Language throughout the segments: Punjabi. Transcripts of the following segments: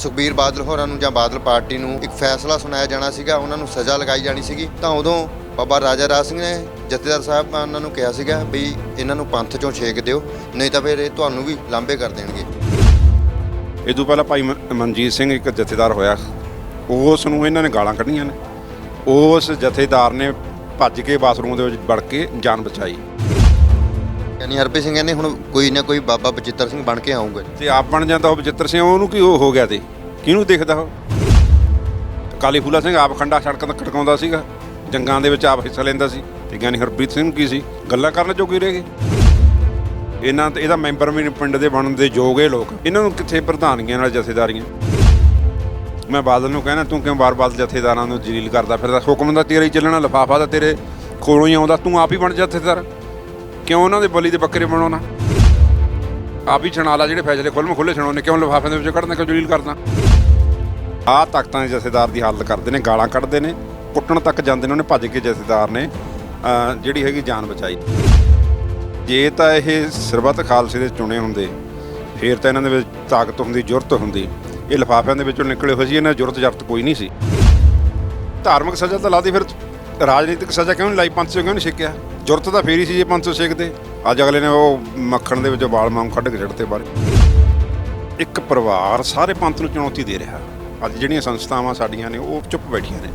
ਸੁਖਬੀਰ ਬਾਦਲ ਹੋਰਾਂ ਨੂੰ ਜਾਂ ਬਾਦਲ ਪਾਰਟੀ ਨੂੰ ਇੱਕ ਫੈਸਲਾ ਸੁਣਾਇਆ ਜਾਣਾ ਸੀਗਾ, ਉਹਨਾਂ ਨੂੰ ਸਜ਼ਾ ਲਗਾਈ ਜਾਣੀ ਸੀਗੀ, ਤਾਂ ਉਦੋਂ ਬਾਬਾ ਰਾਜਾ ਰਾਜ ਸਿੰਘ ਨੇ ਜਥੇਦਾਰ ਸਾਹਿਬ ਉਹਨਾਂ ਨੂੰ ਕਿਹਾ ਸੀਗਾ ਵੀ ਇਹਨਾਂ ਨੂੰ ਪੰਥ ਚੋਂ ਛੇਕ ਦਿਓ, ਨਹੀਂ ਤਾਂ ਫਿਰ ਇਹ ਤੁਹਾਨੂੰ ਵੀ ਲਾਂਬੇ ਕਰ ਦੇਣਗੇ। ਇਹ ਤੋਂ ਪਹਿਲਾਂ ਭਾਈ ਮ- ਮਨਜੀਤ ਸਿੰਘ ਇੱਕ ਜਥੇਦਾਰ ਹੋਇਆ, ਉਸ ਨੂੰ ਇਹਨਾਂ ਨੇ ਗਾਲਾਂ ਕੱਢੀਆਂ ਨੇ, ਉਸ ਜਥੇਦਾਰ ਨੇ ਭੱਜ ਕੇ ਬਾਥਰੂਮ ਦੇ ਵਿੱਚ ਵੜ ਕੇ ਜਾਨ ਬਚਾਈ। ਯਾਨੀ ਹਰਪ੍ਰੀਤ ਸਿੰਘ ਕਹਿੰਦੇ ਹੁਣ ਕੋਈ ਨਾ ਕੋਈ ਬਾਬਾ ਬਚਿੱਤਰ ਸਿੰਘ ਬਣ ਕੇ ਆਊਗਾ ਤੇ ਆਪ ਬਣ ਜਾਂਦਾ ਉਹ ਬਚਿੱਤਰ ਸਿੰਘ, ਉਹਨੂੰ ਕੀ ਉਹ ਹੋ ਗਿਆ ਤੇ? ਕਿਹਨੂੰ ਦੇਖਦਾ ਉਹ? ਕਾਲੀ ਫੂਲਾ ਸਿੰਘ ਆਪ ਖੰਡਾ ਸੜਕ ਤੱਕ ਖੜਕਾਉਂਦਾ ਸੀਗਾ, ਜੰਗਾਂ ਦੇ ਵਿੱਚ ਆਪ ਹਿੱਸਾ ਲੈਂਦਾ ਸੀ। ਤੇ ਗਿਆਨੀ ਹਰਪ੍ਰੀਤ ਸਿੰਘ ਕੀ ਸੀ? ਗੱਲਾਂ ਕਰਨ ਜੋਗੇ ਰਹਿ ਗਏ। ਇਹਨਾਂ ਤੇ, ਇਹਦਾ ਮੈਂਬਰ ਵੀ ਨੀ ਪਿੰਡ ਦੇ ਬਣਨ ਦੇ ਯੋਗ ਇਹ ਲੋਕ। ਇਹਨਾਂ ਨੂੰ ਕਿੱਥੇ ਪ੍ਰਧਾਨਗੀਆਂ ਨਾਲ ਜਥੇਦਾਰੀਆਂ? ਮੈਂ ਬਾਦਲ ਨੂੰ ਕਹਿਣਾ, ਤੂੰ ਕਿਉਂ ਵਾਰ ਵਾਰ ਜਥੇਦਾਰਾਂ ਨੂੰ ਜਲੀਲ ਕਰਦਾ ਫਿਰਦਾ? ਹੁਕਮ ਦਾ ਤੇਰੇ ਹੀ ਚੱਲਣਾ, ਲਫਾਫਾ ਦਾ ਤੇਰੇ ਕੋਲੋਂ ਹੀ ਆਉਂਦਾ, ਤੂੰ ਆਪ ਹੀ ਬਣ ਜਥੇਦਾਰ। ਕਿਉਂ ਉਹਨਾਂ ਦੇ ਬਲੀ ਦੇ ਬੱਕਰੇ ਬਣਾਉਣਾ ਆਪ ਹੀ ਛਣਾਲਾ ਜਿਹੜੇ ਫੈਸਲੇ ਖੁੱਲ੍ਹ ਖੁੱਲੇ ਛਣਾਉਣੇ ਕਿਉਂ ਲਿਫਾਫਿਆਂ ਦੇ ਵਿੱਚੋਂ ਕੱਢਣਾ, ਕਿਉਂ ਜਲੀਲ ਕਰਦਾ ਆਹ ਤਾਕਤਾਂ ਦੇ ਜਥੇਦਾਰ ਦੀ ਹਾਲਤ ਕਰਦੇ ਨੇ, ਗਾਲਾਂ ਕੱਢਦੇ ਨੇ ਕੁੱਟਣ ਤੱਕ ਜਾਂਦੇ ਨੇ, ਉਹਨੇ ਭੱਜ ਕੇ ਜਥੇਦਾਰ ਨੇ ਜਿਹੜੀ ਹੈਗੀ ਜਾਨ ਬਚਾਈ। ਜੇ ਤਾਂ ਇਹ ਸਰਬੱਤ ਖਾਲਸੇ ਦੇ ਚੁਣੇ ਹੁੰਦੇ, ਫੇਰ ਤਾਂ ਇਹਨਾਂ ਦੇ ਵਿੱਚ ਤਾਕਤ ਹੁੰਦੀ, ਜੁਰਤ ਹੁੰਦੀ। ਇਹ ਲਿਫਾਫਿਆਂ ਦੇ ਵਿੱਚੋਂ ਨਿਕਲੇ ਹੋਏ ਸੀ, ਇਹਨਾਂ ਜੁਰਤ ਜਰਤ ਕੋਈ ਨਹੀਂ ਸੀ। ਧਾਰਮਿਕ ਸਜ਼ਾ ਤਾਂ ਲਾਦੀ ਫਿਰ। ਰਾਜਨੀਤਿਕ ਸਜ਼ਾ ਕਿਉਂ ਨਹੀਂ ਲਾਈ? ਪੰਜ ਸੌ ਕਿਉਂ ਨਹੀਂ ਛਿੱਕਿਆ? ਜੁਰਤ ਤਾਂ ਫੇਰ ਸੀ ਜੇ ਪੰਜ ਸੌ ਛਿੱਕਦੇ। ਅੱਜ ਅਗਲੇ ਨੇ ਉਹ ਮੱਖਣ ਦੇ ਵਿੱਚੋਂ ਵਾਲ ਮਾਂ ਕੱਢ ਕੇ ਛੱਡਤੇ ਬਾਹਰ ਇੱਕ ਪਰਿਵਾਰ ਸਾਰੇ ਪੰਥ ਨੂੰ ਚੁਣੌਤੀ ਦੇ ਰਿਹਾ। ਅੱਜ ਜਿਹੜੀਆਂ ਸੰਸਥਾਵਾਂ ਸਾਡੀਆਂ ਨੇ ਉਹ ਚੁੱਪ ਬੈਠੀਆਂ ਨੇ।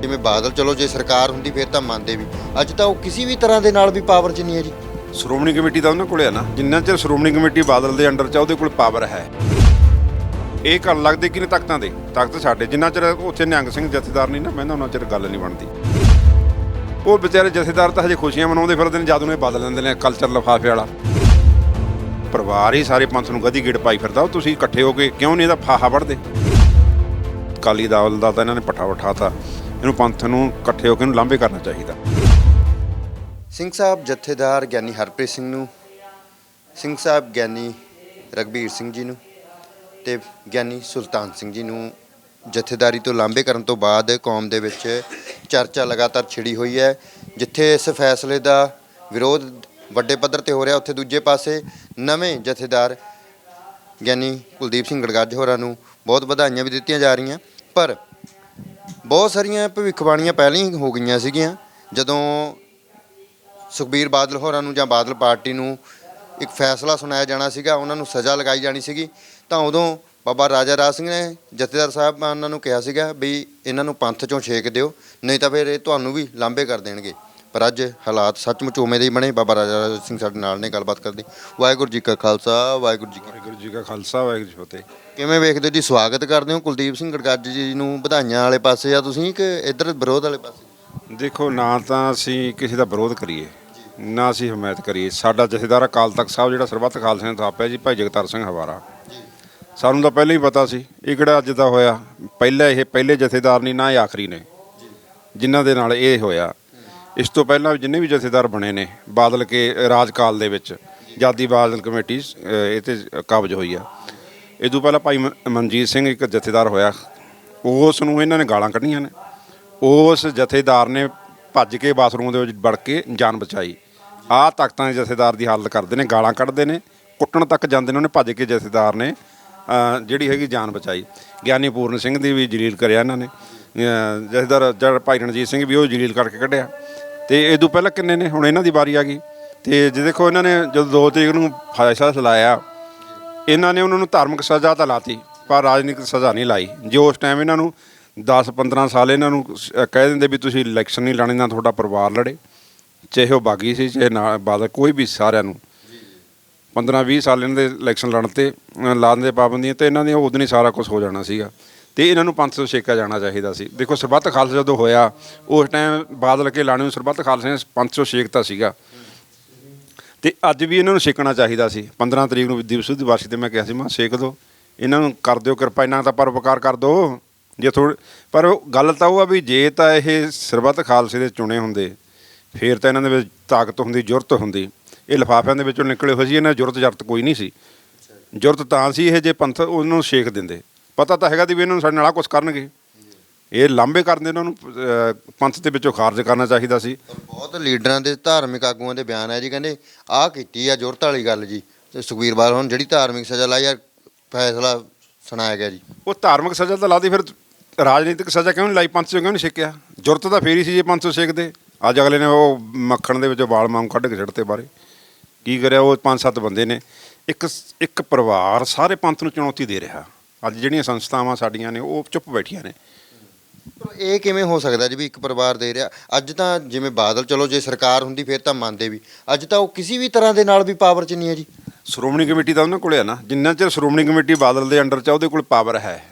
ਜਿਵੇਂ ਬਾਦਲ ਚਲੋ ਜੇ ਸਰਕਾਰ ਹੁੰਦੀ ਫਿਰ ਤਾਂ ਮੰਨਦੇ ਵੀ। ਅੱਜ ਤਾਂ ਉਹ ਕਿਸੇ ਵੀ ਤਰ੍ਹਾਂ ਦੇ ਨਾਲ ਵੀ ਪਾਵਰ 'ਚ ਨਹੀਂ ਹੈ ਜੀ। ਸ਼੍ਰੋਮਣੀ ਕਮੇਟੀ ਤਾਂ ਉਹਨਾਂ ਕੋਲੇ ਆ ਨਾ। ਜਿੰਨਾ ਚਿਰ ਸ਼੍ਰੋਮਣੀ ਕਮੇਟੀ ਬਾਦਲ ਦੇ ਅੰਡਰ ਚ ਉਹਦੇ ਕੋਲ ਪਾਵਰ ਹੈ। ਇਹ ਗੱਲ ਲੱਗਦੇ ਕਿ ਨੇ ਤਖਤਾਂ ਦੇ? ਤਖਤ ਸਾਡੇ, ਜਿੰਨਾ ਚਿਰ ਉੱਥੇ ਨਿਹੰਗ ਸਿੰਘ ਜਥੇਦਾਰ ਨਹੀਂ ਨਾ ਬਹਿੰਦਾ ਉਹਨਾਂ ਚਿਰ ਗੱਲ ਨਹੀਂ ਬਣਦੀ। ਉਹ ਵਿਚਾਰੇ ਜਥੇਦਾਰ ਤਾਂ ਹਜੇ ਖੁਸ਼ੀਆਂ ਮਨਾਉਂਦੇ ਫਿਰਦੇ ਨੇ, ਜਦ ਨੂੰ ਇਹ ਬਦਲ ਲੈਂਦੇ ਨੇ ਕਲਚਰ ਲਫਾਫੇ ਵਾਲਾ। ਪਰਿਵਾਰ ਹੀ ਸਾਰੇ ਪੰਥ ਨੂੰ ਗਦੀ ਗੇੜ ਪਾਈ ਫਿਰਦਾ, ਉਹ ਤੁਸੀਂ ਇਕੱਠੇ ਹੋ ਕੇ ਕਿਉਂ ਨਹੀਂ ਇਹਦਾ ਫਾਹਾ ਵੜਦੇ ਕਾਲੀ ਦਾਲ ਦਾ ਤਾਂ ਇਹਨਾਂ ਨੇ ਪੱਠਾ ਉਠਾਤਾ ਇਹਨੂੰ ਪੰਥ ਨੂੰ ਇਕੱਠੇ ਹੋ ਕੇ ਇਹਨੂੰ ਲਾਂਭੇ ਕਰਨਾ ਚਾਹੀਦਾ। ਸਿੰਘ ਸਾਹਿਬ ਜਥੇਦਾਰ ਗਿਆਨੀ ਹਰਪ੍ਰੀਤ ਸਿੰਘ ਨੂੰ, ਸਿੰਘ ਸਾਹਿਬ ਗਿਆਨੀ ਰਗਬੀਰ ਸਿੰਘ ਜੀ ਨੂੰ। ਤੇ ਗਿਆਨੀ ਸੁਲਤਾਨ ਸਿੰਘ ਜੀ ਨੂੰ ਜਥੇਦਾਰੀ ਤੋਂ ਲਾਂਭੇ ਕਰਨ ਤੋਂ ਬਾਅਦ ਕੌਮ ਦੇ ਵਿੱਚ ਚਰਚਾ ਲਗਾਤਾਰ ਛਿੜੀ ਹੋਈ ਹੈ, ਜਿੱਥੇ ਇਸ ਫੈਸਲੇ ਦਾ ਵਿਰੋਧ ਵੱਡੇ ਪੱਧਰ ਤੇ ਹੋ ਰਿਹਾ, ਉੱਥੇ ਦੂਜੇ ਪਾਸੇ ਨਵੇਂ ਜਥੇਦਾਰ ਗਿਆਨੀ ਕੁਲਦੀਪ ਸਿੰਘ ਗੜਗੱਜ ਹੋਰਾਂ ਨੂੰ ਬਹੁਤ ਵਧਾਈਆਂ ਵੀ ਦਿੱਤੀਆਂ ਜਾ ਰਹੀਆਂ। ਪਰ ਬਹੁਤ ਸਾਰੀਆਂ ਭਵਿੱਖਬਾਣੀਆਂ ਪਹਿਲਾਂ ਹੀ ਹੋ ਗਈਆਂ ਸੀਗੀਆਂ, ਜਦੋਂ ਸੁਖਬੀਰ ਬਾਦਲ ਹੋਰਾਂ ਨੂੰ ਜਾਂ ਬਾਦਲ ਪਾਰਟੀ ਨੂੰ ਇੱਕ ਫੈਸਲਾ ਸੁਣਾਇਆ ਜਾਣਾ ਸੀਗਾ, ਉਹਨਾਂ ਨੂੰ ਸਜ਼ਾ ਲਗਾਈ ਜਾਣੀ ਸੀਗੀ। ਤਾਂ ਉਦੋਂ ਬਾਬਾ ਰਾਜਾ ਰਾਜ ਸਿੰਘ ਨੇ ਜਥੇਦਾਰ ਸਾਹਿਬ ਉਹਨਾਂ ਨੂੰ ਕਿਹਾ ਸੀਗਾ ਵੀ ਇਹਨਾਂ ਨੂੰ ਪੰਥ ਚੋਂ ਛੇਕ ਦਿਓ ਨਹੀਂ ਤਾਂ ਫਿਰ ਇਹ ਤੁਹਾਨੂੰ ਵੀ ਲਾਂਬੇ ਕਰ ਦੇਣਗੇ। ਪਰ ਅੱਜ ਹਾਲਾਤ ਸੱਚਮੁੱਚ ਉਵੇਂ ਦੇ ਹੀ ਬਣੇ ਬਾਬਾ ਰਾਜਾ ਰਾਜ ਸਿੰਘ ਸਾਡੇ ਨਾਲ ਨੇ ਗੱਲਬਾਤ ਕਰਦੇ। ਵਾਹਿਗੁਰੂ ਜੀ ਕਾ ਖਾਲਸਾ ਵਾਹਿਗੁਰੂ ਜੀ ਕੀ ਵਾਹਿਗੁਰੂ ਜੀ ਕਾ ਖਾਲਸਾ ਵਾਹਿਗੁਰੂ ਜੀ ਕੀ ਫਤਿਹ। ਕਿਵੇਂ ਵੇਖਦੇ ਹੋ ਜੀ ਸਵਾਗਤ ਕਰਦੇ ਹੋ ਕੁਲਦੀਪ ਸਿੰਘ ਗੜਗੱਜ ਜੀ ਨੂੰ ਵਧਾਈਆਂ ਵਾਲੇ ਪਾਸੇ ਆ ਤੁਸੀਂ ਕਿ ਇੱਧਰ ਵਿਰੋਧ ਵਾਲੇ ਪਾਸੇ? ਦੇਖੋ ਨਾ ਤਾਂ ਅਸੀਂ ਕਿਸੇ ਦਾ ਵਿਰੋਧ ਕਰੀਏ ਨਾ ਅਸੀਂ ਹਮਾਇਤ ਕਰੀਏ। ਸਾਡਾ ਜਥੇਦਾਰ ਅਕਾਲ ਤਖਤ ਸਾਹਿਬ ਜਿਹੜਾ ਸਰਬੱਤ ਖਾਲਸਾ ਨੇ ਥਾਪਿਆ ਜੀ ਭਾਈ ਜਗਤਾਰ ਸਿੰਘ ਹਵਾਰਾ। ਸਾਨੂੰ ਤਾਂ ਪਹਿਲਾਂ ਹੀ ਪਤਾ ਸੀ, ਇਹ ਕਿਹੜਾ ਅੱਜ ਦਾ ਹੋਇਆ। ਪਹਿਲਾਂ ਇਹ ਪਹਿਲੇ ਜਥੇਦਾਰ ਨਹੀਂ, ਨਾ ਇਹ ਆਖਰੀ ਨੇ। ਜਿਨ੍ਹਾਂ ਦੇ ਨਾਲ ਇਹ ਹੋਇਆ। ਇਸ ਤੋਂ ਪਹਿਲਾਂ ਜਿੰਨੇ ਵੀ ਜਥੇਦਾਰ ਬਣੇ ਨੇ, ਬਾਦਲ ਕੇ ਰਾਜਕਾਲ ਦੇ ਵਿੱਚ ਜਾਦੀ ਬਾਦਲ ਕਮੇਟੀ ਇਹ ਤੇ ਕਾਬਜ ਹੋਈ ਆ। ਇਹ ਤੋਂ ਪਹਿਲਾਂ ਭਾਈ ਮ- ਮਨਜੀਤ ਸਿੰਘ ਇੱਕ ਜਥੇਦਾਰ ਹੋਇਆ। ਉਸ ਨੂੰ ਇਹਨਾਂ ਨੇ ਗਾਲਾਂ ਕੱਢੀਆਂ ਨੇ। ਉਸ ਜਥੇਦਾਰ ਨੇ ਭੱਜ ਕੇ ਬਾਥਰੂਮ ਦੇ ਵਿੱਚ ਵੜ ਕੇ ਜਾਨ ਬਚਾਈ। ਆਹ ਤਖਤਾਂ ਦੇ ਜਥੇਦਾਰ ਦੀ ਹਾਲਤ ਕਰਦੇ ਨੇ, ਗਾਲਾਂ ਕੱਢਦੇ ਨੇ। ਕੁੱਟਣ ਤੱਕ ਜਾਂਦੇ ਨੇ, ਉਹਨੇ ਭੱਜ ਕੇ ਜਥੇਦਾਰ ਨੇ ਜਿਹੜੀ ਹੈਗੀ ਜਾਨ ਬਚਾਈ। ਗਿਆਨੀ ਪੂਰਨ ਸਿੰਘ ਦੀ ਵੀ ਜਲੀਲ ਕਰਿਆ ਇਹਨਾਂ ਨੇ। ਅਹ, ਜਥੇਦਾਰ ਜੜ ਭਾਈ ਰਣਜੀਤ ਸਿੰਘ ਵੀ ਉਹ ਜਲੀਲ ਕਰਕੇ ਕੱਢਿਆ। ਤੇ ਇਹ ਤੋਂ ਪਹਿਲਾਂ ਕਿੰਨੇ ਨੇ? ਹੁਣ ਇਹਨਾਂ ਦੀ ਵਾਰੀ ਆ ਗਈ। ਤੇ ਜੇ ਦੇਖੋ ਇਹਨਾਂ ਨੇ ਜਦੋਂ ਦੋ ਤਰੀਕ ਨੂੰ ਫੈਸਲਾ ਚਲਾਇਆ ਇਹਨਾਂ ਨੇ ਉਹਨਾਂ ਨੂੰ ਧਾਰਮਿਕ ਸਜ਼ਾ ਤਾਂ ਲਾਤੀ ਪਰ ਰਾਜਨੀਤਿਕ ਸਜ਼ਾ ਨਹੀਂ ਲਾਈ। ਜੇ ਉਸ ਟਾਈਮ ਇਹਨਾਂ ਨੂੰ 10-15 ਸਾਲ ਇਹਨਾਂ ਨੂੰ ਕਹਿ ਦਿੰਦੇ ਵੀ ਤੁਸੀਂ ਇਲੈਕਸ਼ਨ ਨਹੀਂ ਲੜਨੀ ਨਾ ਤੁਹਾਡਾ ਪਰਿਵਾਰ ਲੜੇ। ਚਾਹੇ ਉਹ ਬਾਗੀ ਸੀ ਚਾਹੇ ਨਾ ਬਾਦਲ ਕੋਈ ਵੀ ਸਾਰਿਆਂ ਨੂੰ। 15-20 ਸਾਲ ਇਹਨਾਂ ਦੇ ਇਲੈਕਸ਼ਨ ਲੜਨ ਤੇ, ਅਹ ਦੇ ਪਾਬੰਦੀਆਂ ਤੇ ਇਹਨਾਂ ਦੀਆਂ ਉਦੋਂ ਹੀ ਸਾਰਾ ਕੁਝ ਹੋ ਜਾਣਾ ਸੀਗਾ। ਤੇ ਇਹਨਾਂ ਨੂੰ ਪੰਥ ਤੋਂ ਛੇਕਿਆ ਜਾਣਾ ਚਾਹੀਦਾ ਸੀ। ਦੇਖੋ, ਸਰਬੱਤ ਖਾਲਸਾ ਜਦੋਂ ਹੋਇਆ, ਉਸ ਟਾਈਮ ਬਾਦਲ ਕੇ ਲਾਣੇ ਨੂੰ ਸਰਬੱਤ ਖਾਲਸੇ ਨੇ ਪੰਥ ਤੋਂ ਛੇਕਤਾ ਸੀਗਾ। ਤੇ ਅੱਜ ਵੀ ਇਹਨਾਂ ਨੂੰ ਛੇਕਣਾ ਚਾਹੀਦਾ ਸੀ। 15 ਤਰੀਕ ਨੂੰ ਦਿਵਸ ਦੀ ਵਾਰਸ਼ਿਕ ਤੇ ਮੈਂ ਕਿਹਾ ਸੀ, ਮੈਂ, ਛੇਕ ਦਿਓ ਇਹਨਾਂ ਨੂੰ ਕਰ ਦਿਓ ਕਿਰਪਾ, ਇਹਨਾਂ ਦਾ ਪਰਉਪਕਾਰ ਕਰ ਦਿਓ ਜੇ ਥੋੜ ਪਰ ਗੱਲ ਤਾਂ ਉਹ ਆ ਵੀ ਜੇ ਤਾਂ ਇਹ ਸਰਬੱਤ ਖਾਲਸੇ ਦੇ ਚੁਣੇ ਹੁੰਦੇ, ਫੇਰ ਤਾਂ ਇਹਨਾਂ ਦੇ ਵਿੱਚ ਤਾਕਤ ਹੁੰਦੀ, ਜੁਰਤ ਹੁੰਦੀ। ਇਹ ਲਿਫਾਫਿਆਂ ਦੇ ਵਿੱਚੋਂ ਨਿਕਲੇ ਹੋਏ ਸੀ ਇਹਨਾਂ ਜੁਰਤ ਜਰਤ ਕੋਈ ਨਹੀਂ ਸੀ। ਜੁਰਤ ਤਾਂ ਸੀ ਇਹ ਜੇ ਪੰਥ ਉਹਨੂੰ ਛੇਕ ਦਿੰਦੇ। ਪਤਾ ਤਾਂ ਹੈਗਾ ਦੀ ਵੀ ਇਹਨਾਂ ਨੂੰ ਸਾਡੇ ਨਾਲ ਕੁਝ ਕਰਨਗੇ। ਇਹ ਲਾਂਬੇ ਕਰਨ ਇਹਨਾਂ ਨੂੰ ਪੰਥ ਦੇ ਵਿੱਚੋਂ ਖਾਰਜ ਕਰਨਾ ਚਾਹੀਦਾ ਸੀ। ਬਹੁਤ ਲੀਡਰਾਂ ਦੇ ਧਾਰਮਿਕ ਆਗੂਆਂ ਦੇ ਬਿਆਨ ਹੈ ਜੀ ਕਹਿੰਦੇ ਆਹ ਕੀਤੀ ਆ ਜ਼ਰੂਰਤ ਵਾਲੀ ਗੱਲ ਜੀ। ਤੇ ਸੁਖਬੀਰ ਬਾਦਲ ਹੁਣ ਜਿਹੜੀ ਧਾਰਮਿਕ ਸਜ਼ਾ ਲਾਈ ਆ ਫੈਸਲਾ ਸੁਣਾਇਆ ਗਿਆ ਜੀ। ਉਹ ਧਾਰਮਿਕ ਸਜ਼ਾ ਤਾਂ ਲਾਦੀ ਫਿਰ ਰਾਜਨੀਤਿਕ ਸਜ਼ਾ ਕਿਉਂ ਨਹੀਂ ਲਾਈ? 500 ਕਿਉਂ ਨਹੀਂ ਛੇਕਿਆ ਜ਼ਰੂਰਤ ਤਾਂ ਫੇਰ ਸੀ ਜੇ 500 ਛੇਕਦੇ ਅੱਜ ਅਗਲੇ ਨੇ ਉਹ ਮੱਖਣ ਦੇ ਵਿੱਚੋਂ ਵਾਲ ਮਾਂਗ ਕੱਢ ਕੇ ਛੱਡਤੇ ਬਾਰੇ ਕੀ ਕਰਿਆ ਉਹ ਪੰਜ ਸੱਤ ਬੰਦੇ ਨੇ। ਇੱਕ ਇੱਕ ਪਰਿਵਾਰ ਸਾਰੇ ਪੰਥ ਨੂੰ ਚੁਣੌਤੀ ਦੇ ਰਿਹਾ। ਅੱਜ ਜਿਹੜੀਆਂ ਸੰਸਥਾਵਾਂ ਸਾਡੀਆਂ ਨੇ ਉਹ ਚੁੱਪ ਬੈਠੀਆਂ ਨੇ। ਪਰ ਇਹ ਕਿਵੇਂ ਹੋ ਸਕਦਾ ਜੀ ਵੀ ਇੱਕ ਪਰਿਵਾਰ ਦੇ ਰਿਹਾ? ਅੱਜ ਤਾਂ ਜਿਵੇਂ ਬਾਦਲ ਚਲੋ ਜੇ ਸਰਕਾਰ ਹੁੰਦੀ ਫਿਰ ਤਾਂ ਮੰਨਦੇ ਵੀ। ਅੱਜ ਤਾਂ ਉਹ ਕਿਸੇ ਵੀ ਤਰ੍ਹਾਂ ਦੇ ਨਾਲ ਵੀ ਪਾਵਰ 'ਚ ਨਹੀਂ ਹੈ ਜੀ। ਸ਼੍ਰੋਮਣੀ ਕਮੇਟੀ ਤਾਂ ਉਹਨਾਂ ਕੋਲੇ ਆ ਨਾ। ਜਿੰਨਾ ਚਿਰ ਸ਼੍ਰੋਮਣੀ ਕਮੇਟੀ ਬਾਦਲ ਦੇ ਅੰਡਰ ਚ ਆ, ਉਹਦੇ ਕੋਲ ਪਾਵਰ ਹੈ।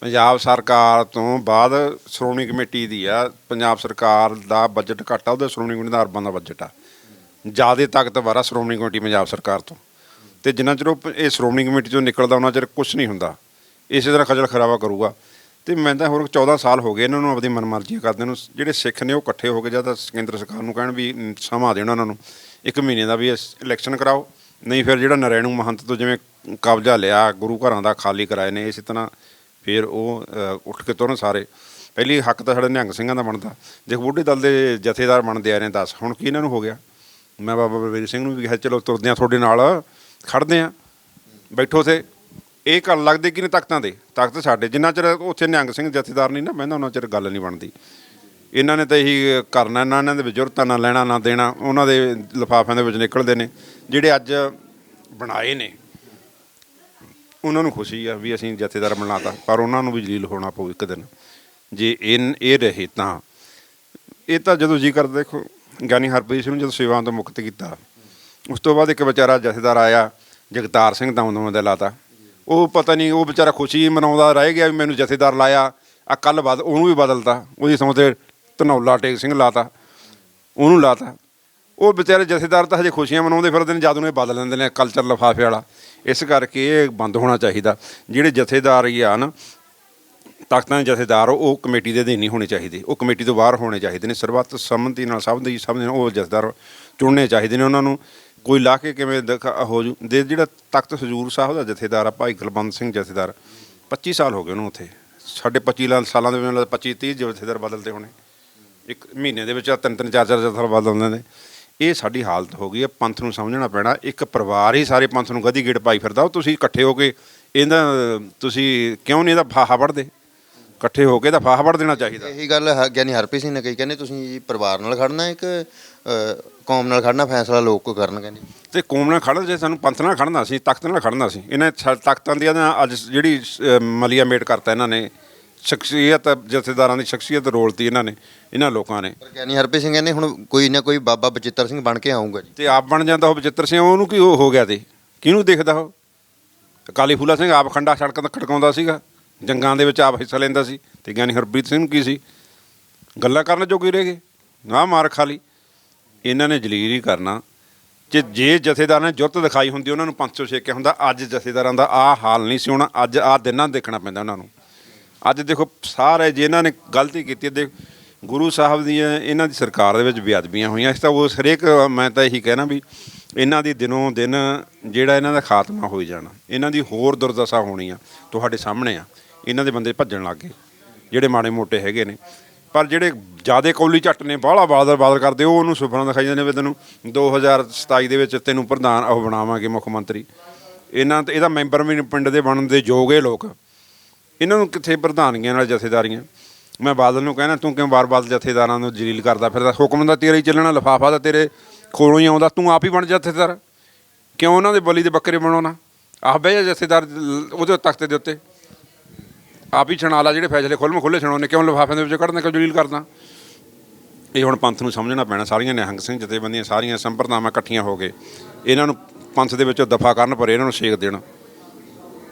ਪੰਜਾਬ ਸਰਕਾਰ ਤੋਂ ਬਾਅਦ ਸ਼੍ਰੋਮਣੀ ਕਮੇਟੀ ਦੀ ਆ। ਪੰਜਾਬ ਸਰਕਾਰ ਦਾ ਬਜਟ ਘੱਟ ਉਹਦੇ ਸ਼੍ਰੋਮਣੀ ਕਮੇਟੀ ਦਾ ਅਰਬਾਂ ਦਾ ਬਜਟ ਆ। ਜਿਆਦੇ ਤਾਕਤਵਰ ਆ ਸ਼੍ਰੋਮਣੀ ਕਮੇਟੀ ਪੰਜਾਬ ਸਰਕਾਰ ਤੋਂ। ਤੇ ਜਿੰਨਾ ਚਿਰ ਉਹ ਪ- ਇਹ ਸ਼੍ਰੋਮਣੀ ਕਮੇਟੀ ਚੋਂ ਨਿਕਲਦਾ ਉਹਨਾਂ ਚਿਰ ਕੁਝ ਨਹੀਂ ਹੁੰਦਾ। ਇਸੇ ਤਰ੍ਹਾਂ ਖਜਲ ਖਰਾਬਾ ਕਰੂਗਾ। ਤੇ ਮੈਂ ਤਾਂ ਹੋਰ 14 ਸਾਲ ਹੋ ਗਏ ਇਹਨਾਂ ਨੂੰ ਆਪਣੀ ਮਨਮਰਜ਼ੀ ਕਰਦੇ ਨੂੰ। ਜਿਹੜੇ ਸਿੱਖ ਨੇ ਉਹ ਇਕੱਠੇ ਹੋ ਕੇ ਜਾਂ ਤਾਂ ਕੇਂਦਰ ਸਰਕਾਰ ਨੂੰ ਕਹਿਣ ਵੀ ਮ, ਸਮਾਂ ਦੇਣਾ ਉਹਨਾਂ ਨੂੰ। ਇੱਕ ਮਹੀਨੇ ਦਾ ਵੀ ਇਲੈਕਸ਼ਨ ਕਰਾਓ। ਨਹੀਂ ਫਿਰ ਜਿਹੜਾ ਨਰੈਣੂ ਮਹੰਤ ਤੋਂ ਜਿਵੇਂ ਕਬਜ਼ਾ ਲਿਆ ਗੁਰੂ ਘਰਾਂ ਦਾ ਖਾਲੀ ਕਰਾਏ ਨੇ ਇਸੇ ਤਰ੍ਹਾਂ ਫਿਰ ਉਹ ਅ, ਉੱਠ ਕੇ ਤੁਰਨ ਸਾਰੇ। ਪਹਿਲੀ ਹੱਕ ਤਾਂ ਸਾਡੇ ਨਿਹੰਗ ਸਿੰਘਾਂ ਦਾ ਬਣਦਾ। ਜੇ ਬੁੱਢੇ ਦਲ ਦੇ ਜਥੇਦਾਰ ਬਣਦੇ ਆ ਨੇ 10 ਹੁਣ ਕੀ ਇਹਨਾਂ ਨੂੰ ਹੋ ਗਿਆ? ਮੈਂ ਬਾਬਾ ਬਲਵੀਰ ਸਿੰਘ ਨੂੰ ਵੀ ਕਿਹਾ, ਚਲੋ ਤੁਰਦੇ ਆ ਤੁਹਾਡੇ ਨਾਲ ਖੜਦੇ ਆ ਬੈਠੋ ਤੇ ਇਹ ਗੱਲ ਲੱਗਦੇ ਕਿ ਨੇ ਤਖਤਾਂ ਦੇ? ਤਖਤ ਸਾਡੇ, ਜਿੰਨਾ ਚਿਰ ਉੱਥੇ ਨਿਹੰਗ ਸਿੰਘ ਜਥੇਦਾਰ ਨਹੀਂ ਨਾ ਬਹਿੰਦਾ, ਉਹਨਾਂ ਚਿਰ ਗੱਲ ਨਹੀਂ ਬਣਦੀ। ਇਹਨਾਂ ਨੇ ਤਾਂ ਇਹੀ ਕਰਨਾ, ਨਾ ਇਹਨਾਂ ਦੇ ਵਿੱਚ ਨਾ ਲੈਣਾ, ਨਾ ਦੇਣਾ, ਉਹਨਾਂ ਦੇ ਲਿਫਾਫਿਆਂ ਦੇ ਵਿੱਚ ਨਿਕਲਦੇ ਨੇ, ਜਿਹੜੇ ਅੱਜ ਬਣਾਏ ਨੇ। ਉਹਨਾਂ ਨੂੰ ਖੁਸ਼ੀ ਆ ਵੀ ਅਸੀਂ ਜਥੇਦਾਰ ਬਣਾਤਾ, ਪਰ ਉਹਨਾਂ ਨੂੰ ਵੀ ਜਲੀਲ ਹੋਣਾ ਪਊ ਇੱਕ ਦਿਨ। ਜੇ ਇਹ ਇਹ ਰਹੇ ਤਾਂ, ਇਹ ਤਾਂ ਜਦੋਂ ਜੀ ਕਰਦਾ, ਦੇਖੋ ਗਿਆਨੀ ਹਰਪ੍ਰੀਤ ਸਿੰਘ ਨੂੰ ਜਦੋਂ ਸੇਵਾ ਤੋਂ ਮੁਕਤ ਕੀਤਾ, ਉਸ ਤੋਂ ਬਾਅਦ ਇੱਕ ਵਿਚਾਰਾ ਜਥੇਦਾਰ ਆਇਆ, ਜਗਤਾਰ ਸਿੰਘ ਦਮਦਮਾ ਦਾ ਲਾਤਾ। ਉਹ ਪਤਾ ਨਹੀਂ, ਉਹ ਵਿਚਾਰਾ ਖੁਸ਼ੀ ਮਨਾਉਂਦਾ ਰਹਿ ਗਿਆ ਵੀ ਮੈਨੂੰ ਜਥੇਦਾਰ ਲਾਇਆ ਆ ਕੱਲ ਬਾਅਦ ਉਹਨੂੰ ਵੀ ਬਦਲਤਾ, ਉਹਦੀ ਥਾਂ ਤੇ ਧਨੌਲਾ ਟੇਕ ਸਿੰਘ ਲਾਤਾ, ਉਹਨੂੰ ਲਾਤਾ। ਉਹ ਵਿਚਾਰੇ ਜਥੇਦਾਰ ਤਾਂ ਹਜੇ ਖੁਸ਼ੀਆਂ ਮਨਾਉਂਦੇ ਫਿਰਦੇ ਨੇ, ਜਦ ਨੂੰ ਇਹ ਬਦਲ ਦਿੰਦੇ ਨੇ ਕਲਚਰ ਲਿਫਾਫੇ ਵਾਲਾ। ਇਸ ਕਰਕੇ ਇਹ ਬੰਦ ਹੋਣਾ ਚਾਹੀਦਾ। ਜਿਹੜੇ ਜਥੇਦਾਰ ਹੀ ਆ ਤਾਕਤਾਂ ਦੇ ਜਥੇਦਾਰ, ਉਹ ਕਮੇਟੀ ਦੇ ਅਧੀਨ ਨਹੀਂ ਹੋਣੇ ਚਾਹੀਦੇ। ਉਹ ਕਮੇਟੀ ਤੋਂ ਬਾਹਰ ਹੋਣੇ ਚਾਹੀਦੇ ਨੇ। ਸਰਬੱਤ ਸੰਮਤੀ ਨਾਲ ਸਭ ਦੀ ਸਭ ਦੇ ਨਾਲ ਉਹ ਜਥੇਦਾਰ ਚੁਣਨੇ ਚਾਹੀਦੇ ਨੇ ਉਹਨਾਂ ਨੂੰ। ਕੋਈ ਲਾ ਕੇ ਕਿਵੇਂ ਹੋ ਜੂ। ਦੇ ਜਿਹੜਾ ਤਖਤ ਹਜੂਰ ਸਾਹਿਬ ਦਾ ਜਥੇਦਾਰ ਆ, ਭਾਈ ਕੁਲਵੰਤ ਸਿੰਘ ਜਥੇਦਾਰ 25 ਸਾਲ ਹੋ ਗਏ ਉਹਨੂੰ ਉੱਥੇ। ਸਾਡੇ 25 ਲਾ- ਸਾਲਾਂ ਦੇ ਵਿੱਚ 25 30 ਜਥੇਦਾਰ ਬਦਲਦੇ ਹੋਣੇ। ਇੱਕ ਮਹੀਨੇ ਦੇ ਵਿੱਚ ਤਿੰਨ ਤਿੰਨ, ਚਾਰ ਚਾਰ ਜਥੇਦਾਰ ਬਦਲਦੇ ਨੇ। ਇਹ ਸਾਡੀ ਹਾਲਤ ਹੋ ਗਈ ਹੈ ਪੰਥ ਨੂੰ ਸਮਝਣਾ ਪੈਣਾ। ਇੱਕ ਪਰਿਵਾਰ ਹੀ ਸਾਰੇ ਪੰਥ ਨੂੰ ਗਦੀ ਗੇੜ ਪਾਈ ਫਿਰਦਾ। ਉਹ ਤੁਸੀਂ ਇਕੱਠੇ ਹੋ ਕੇ ਇਹਦਾ ਤੁਸੀਂ ਕਿਉਂ ਨਹੀਂ ਇਹਦਾ ਫਾਹਾ ਵੜਦੇ ਇਕੱਠੇ ਹੋ ਕੇ ਇਹਦਾ ਫਾਹਾ ਵੜ ਦੇਣਾ ਚਾਹੀਦਾ। ਇਹੀ ਗੱਲ ਹ- ਗਿਆਨੀ ਹਰਪ੍ਰੀਤ ਸਿੰਘ ਨੇ ਕਹੀ ਕਹਿੰਦੇ ਤੁਸੀਂ ਜੀ ਪਰਿਵਾਰ ਨਾਲ ਖੜਨਾ ਇੱਕ ਅ, ਕੌਮ ਨਾਲ ਖੜਨਾ ਫੈਸਲਾ ਲੋਕ ਕੋ ਕਰਨ ਕਹਿੰਦੇ। ਤੇ ਕੌਮ ਨਾਲ ਖੜਨ ਜੇ ਸਾਨੂੰ ਪੰਥ ਨਾਲ ਖੜਨਾ ਸੀ ਤਖਤ ਨਾਲ ਖੜਨਾ ਸੀ ਇਹਨਾਂ ਛ- ਤਖਤਾਂ ਦੀ ਨਾ ਅੱਜ ਜਿਹੜੀ ਅ, ਮਲੀਆ ਮੇਟ ਕਰਤਾ ਇਹਨਾਂ ਨੇ ਸ਼ਖਸੀਅਤ ਜਥੇਦਾਰਾਂ ਦੀ ਸ਼ਖਸੀਅਤ ਰੋਲਤੀ ਇਹਨਾਂ ਨੇ ਇਹਨਾਂ ਲੋਕਾਂ ਨੇ। ਪਰ ਗਿਆਨੀ ਹਰਪ੍ਰੀਤ ਸਿੰਘ ਕਹਿੰਦੇ ਹੁਣ ਕੋਈ ਨਾ ਕੋਈ ਬਾਬਾ ਬਚਿੱਤਰ ਸਿੰਘ ਬਣ ਕੇ ਆਊਗਾ ਜੀ। ਤੇ ਆਪ ਬਣ ਜਾਂਦਾ ਉਹ ਬਚਿੱਤਰ ਸਿੰਘ ਉਹਨੂੰ ਕੀ ਉਹ ਹੋ ਗਿਆ ਤੇ? ਕਿਹਨੂੰ ਦੇਖਦਾ ਉਹ? ਅਕਾਲੀ ਫੂਲਾ ਸਿੰਘ ਆਪ ਖੰਡਾ ਸੜਕਾਂ ਤੇ ਖੜਕਾਉਂਦਾ ਸੀਗਾ। ਜੰਗਾਂ ਦੇ ਵਿੱਚ ਆਪ ਹਿੱਸਾ ਲੈਂਦਾ ਸੀ ਤੇ ਗਿਆਨੀ ਹਰਪ੍ਰੀਤ ਸਿੰਘ ਕੀ ਸੀ? ਗੱਲਾਂ ਕਰਨ ਜੋਗੇ ਰਹਿ ਗਏ। ਨਾ ਮਾਰ ਖਾਲੀ ਇਹਨਾਂ ਨੇ ਜਲੀਲ ਹੀ ਕਰਨਾ। ਜੇ ਜੇ ਜਥੇਦਾਰਾਂ ਨੇ ਜੁਰਤ ਦਿਖਾਈ ਹੁੰਦੀ, ਉਹਨਾਂ ਨੂੰ 500 ਛੇਕਿਆ ਹੁੰਦਾ। ਅੱਜ ਜਥੇਦਾਰਾਂ ਦਾ ਆਹ ਹਾਲ ਨਹੀਂ ਸੀ ਹੋਣਾ। ਅੱਜ ਆਹ ਦਿਨਾਂ ਦੇਖਣਾ ਪੈਂਦਾ ਉਹਨਾਂ ਨੂੰ। ਅੱਜ ਦੇਖੋ, ਸਾਰੇ ਜੇ ਇਹਨਾਂ ਨੇ ਗਲਤੀ ਕੀਤੀ ਦੇ ਗੁਰੂ ਸਾਹਿਬ ਦੀਆਂ ਇਹਨਾਂ ਦੀ ਸਰਕਾਰ ਦੇ ਵਿੱਚ ਬੇਅਦਬੀਆਂ ਹੋਈਆਂ। ਇਸ ਤਾਂ ਉਹ ਹਰੇਕ, ਮੈਂ ਤਾਂ ਇਹੀ ਕਹਿਣਾ ਵੀ ਇਹਨਾਂ ਦੀ ਦਿਨੋਂ ਦਿਨ ਜਿਹੜਾ ਇਹਨਾਂ ਦਾ ਖਾਤਮਾ ਹੋਈ ਜਾਣਾ। ਇਹਨਾਂ ਦੀ ਹੋਰ ਦੁਰਦਸ਼ਾ ਹੋਣੀ ਆ, ਤੁਹਾਡੇ ਸਾਹਮਣੇ ਆ। ਇਹਨਾਂ ਦੇ ਬੰਦੇ ਭੱਜਣ ਲੱਗ ਗਏ, ਜਿਹੜੇ ਮਾੜੇ ਮੋਟੇ ਹੈਗੇ ਨੇ। ਪਰ ਜਿਹੜੇ ਜਿਆਦੇ ਕੌਲੀ ਝੱਟ ਨੇ, ਬਾਹਲਾ ਬਾਦਲ ਬਾਦਲ ਕਰਦੇ, ਉਹ ਉਹਨੂੰ ਸੁਪਨਾ ਦਿਖਾਈ ਜਾਂਦੇ ਨੇ ਵੀ ਤੈਨੂੰ 2027 ਦੇ ਵਿੱਚ ਤੈਨੂੰ ਪ੍ਰਧਾਨ ਉਹ ਬਣਾਵਾਂਗੇ ਮੁੱਖ ਮੰਤਰੀ। ਇਹਨਾਂ ਤੇ ਇਹਦਾ ਮੈਂਬਰ ਵੀ ਪਿੰਡ ਦੇ ਬਣਨ ਦੇ ਯੋਗ ਇਹ ਲੋਕ। ਇਹਨਾਂ ਨੂੰ ਕਿੱਥੇ ਪ੍ਰਧਾਨਗੀਆਂ ਨਾਲ ਜਥੇਦਾਰੀਆਂ? ਮੈਂ ਬਾਦਲ ਨੂੰ ਕਹਿਣਾ, ਤੂੰ ਕਿਉਂ ਬਾਰ-ਬਾਰ ਜਥੇਦਾਰਾਂ ਨੂੰ ਜਲੀਲ ਕਰਦਾ ਫਿਰਦਾ? ਹੁਕਮ ਦਾ ਤੇਰਾ ਹੀ ਚੱਲਣਾ, ਲਿਫਾਫਾ ਦਾ ਤੇਰੇ ਕੋਲੋਂ ਹੀ ਆਉਂਦਾ, ਤੂੰ ਆਪ ਹੀ ਬਣ ਜਥੇਦਾਰ। ਕਿਉਂ ਉਹਨਾਂ ਦੇ ਬਲੀ ਦੇ ਬੱਕਰੇ ਬਣਾਉਣਾ? ਆਪ ਬਹਿ ਜਾ ਜਥੇਦਾਰ, ਉਹਦੇ ਤਖ਼ਤ ਦੇ ਉੱਤੇ। ਆਪ ਹੀ ਛਣਾ ਲਾ ਜਿਹੜੇ ਫੈਸਲੇ ਖੁੱਲ੍ਹ ਖੁੱਲੇ ਛਣਾਉਣੇ ਕਿਉਂ ਲਿਫਾਫਿਆਂ ਦੇ ਵਿੱਚ ਕੱਢਣਾ ਕਿਉਂ ਜਲੀਲ ਕਰਦਾ? ਇਹ ਹੁਣ ਪੰਥ ਨੂੰ ਸਮਝਣਾ ਪੈਣਾ ਸਾਰੀਆਂ ਨਿਹੰਗ ਸਿੰਘ ਜਥੇਬੰਦੀਆਂ ਸਾਰੀਆਂ ਸੰਪਰਦਾਵਾਂ ਇਕੱਠੀਆਂ ਹੋ ਕੇ ਇਹਨਾਂ ਨੂੰ ਪੰਥ ਦੇ ਵਿੱਚੋਂ ਦਫਾ ਕਰਨ ਪਰ ਇਹਨਾਂ ਨੂੰ ਛੇਕ ਦੇਣਾ।